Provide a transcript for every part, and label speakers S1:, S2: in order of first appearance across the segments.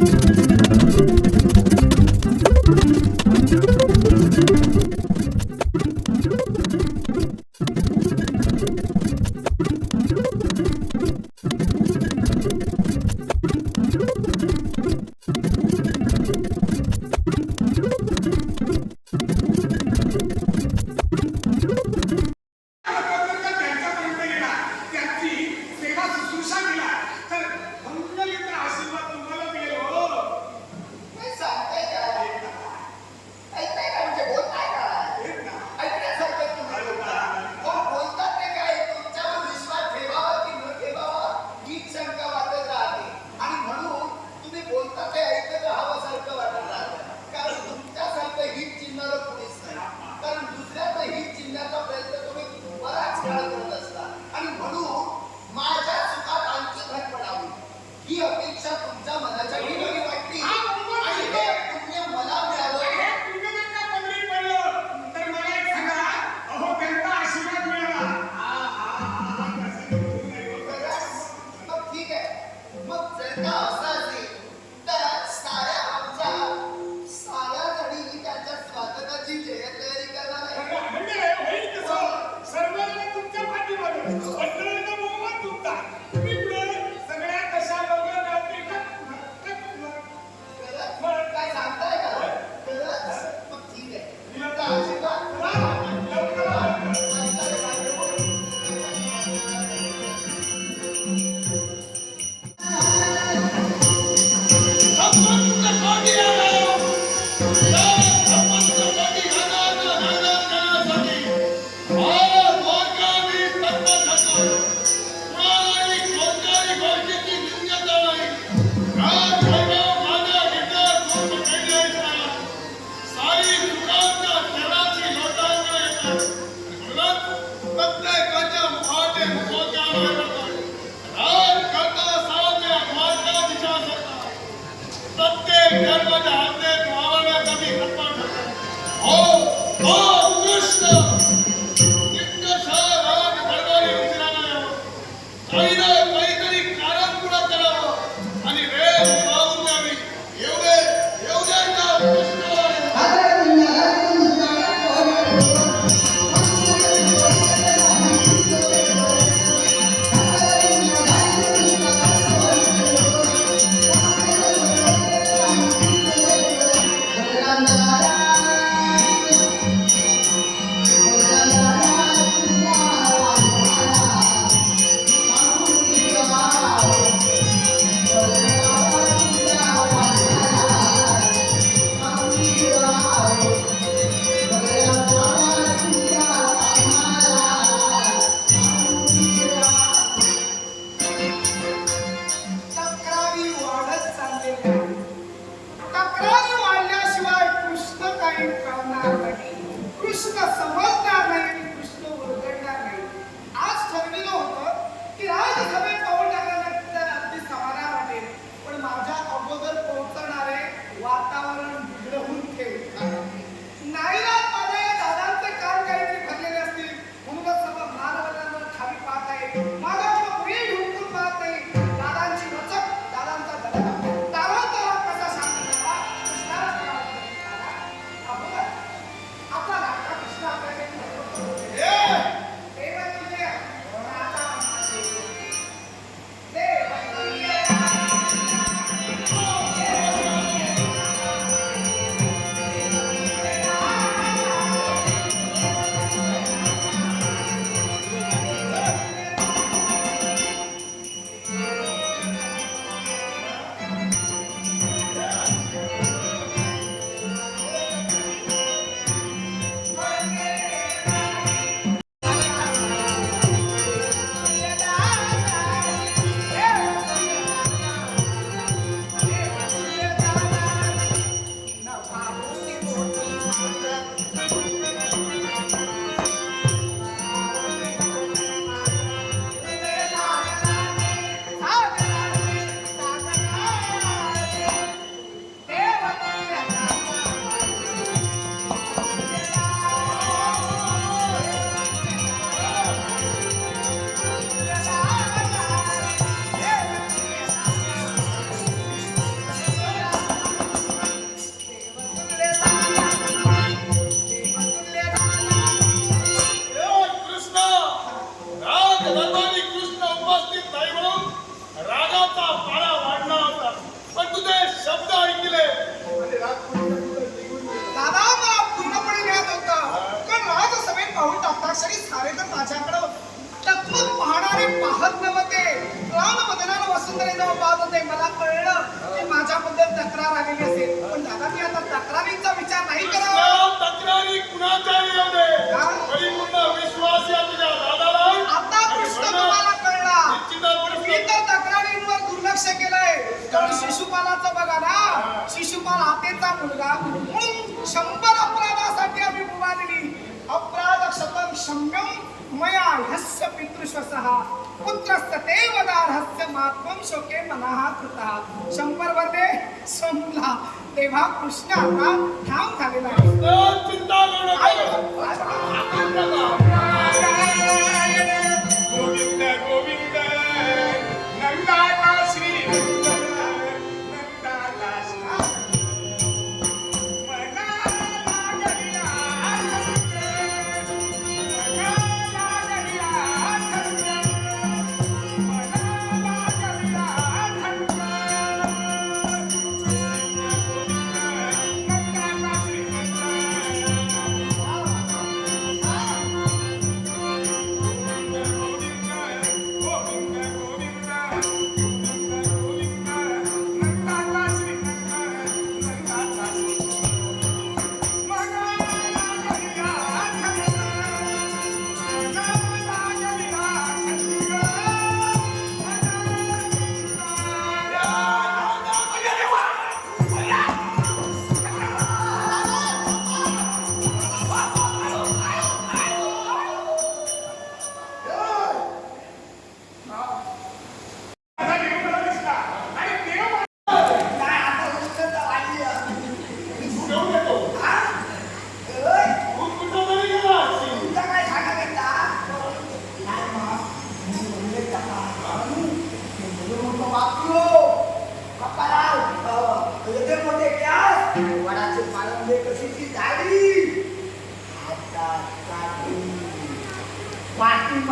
S1: Música Hallelujah. झाली विचार नाही करावा.
S2: तक्रारी कुणाच्याही येऊ
S1: आता
S2: प्रश्न
S1: तुम्हाला कळला. तुम्ही तर तक्रारींवर दुर्लक्ष केलंय. तर शिशुपालाचं बघा ना. शिशुपाल हातेचा मुलगा. म्हणून शंभर अपराधासाठी आम्ही मुभा दिली. अपराधशतं शम्यं मया ह्यस्य पितृश्वसः पुत्रस्य ते वदार्हस्यमात्मं शोके मनः कृतः शंभरमध्ये संपला तेव्हा कृष्ण आता ठाम झालेला आहे
S2: चिंता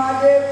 S3: Madeira.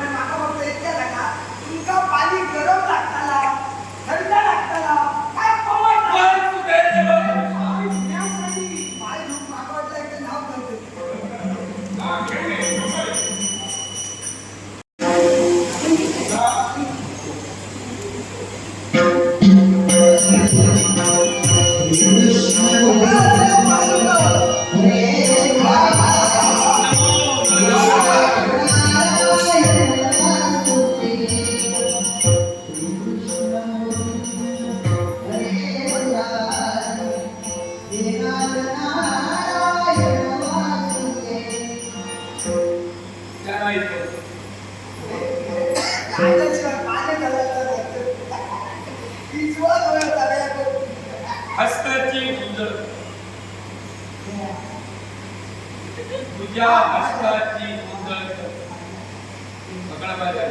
S3: तुझ्या हस्ताची गुंजळ. मंगळवाराची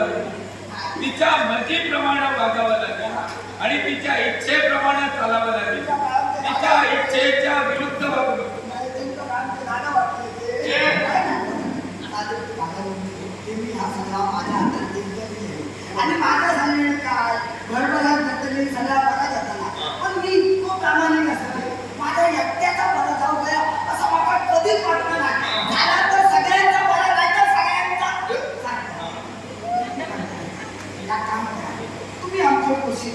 S3: तिच्या मर्जीप्रमाणे वागावं लागेल आणि तिच्या इच्छेप्रमाणे चालावं लागेल. तिच्या इच्छेच्या विरुद्ध वागू नको.
S4: आणि माझा झालेलं काय घरभरात घातलेली सगळ्या बरा जाताना. पण मी इतकं प्रामाणिक असतो माझ्या एकट्याचा बरा जाऊ द्या असं मला कधीच वाटत नाही झाला तर सगळ्यांचा बरा नाही तर सगळ्यांचा चांगला. या काम करा. तुम्ही आमच्या खुशी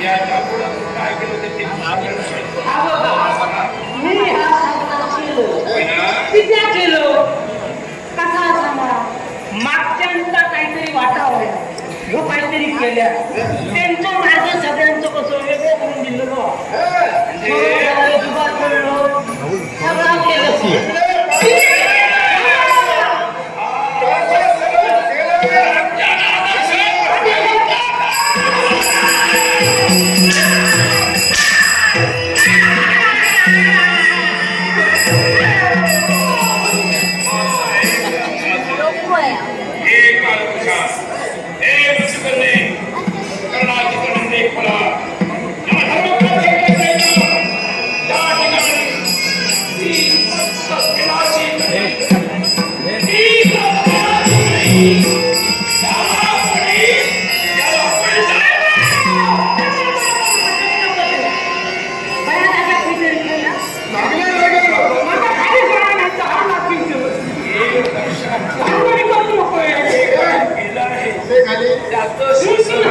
S3: याच्या पुढं काय केलं
S5: मागच्यांचा काहीतरी वाटावं ह्यो काहीतरी केल्या
S3: છીએ Obrigado,